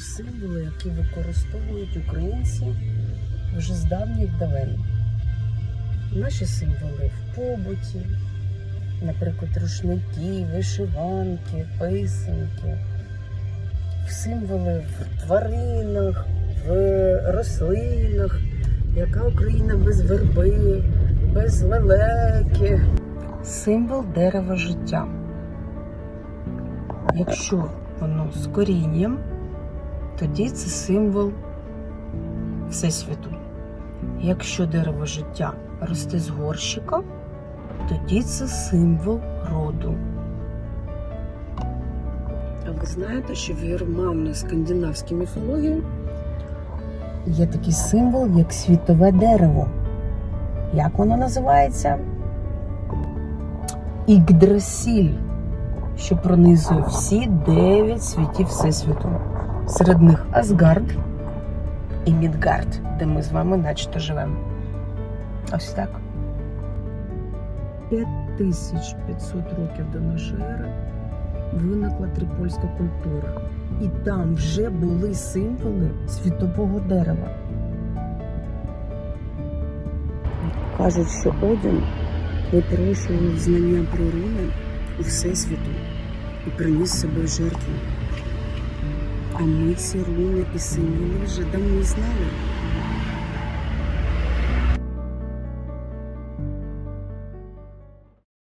символи, які використовують українці вже з давніх давен. Наші символи в побуті, наприклад, рушники, вишиванки, писанки, символи в тваринах, в рослинах, яка Україна без верби, без лелеки. Символ дерева життя. Якщо воно з корінням, тоді це символ Всесвіту. Якщо дерево життя росте з горщика, тоді це символ роду. А ви знаєте, що в германно-скандинавській міфології є такий символ, як світове дерево. Як воно називається? Ігдрасіль, що пронизує всі дев'ять світів Всесвіту. Серед них Асгард і Мідгард, де ми з вами начебто живемо. Ось так. 5500 років до нашої ери виникла трипольська культура. І там вже були символи світового дерева. Кажуть, що Один випрошував знання про руни у Всесвіту і приніс себе жертву. А ми ці руни і символи вже давно знали.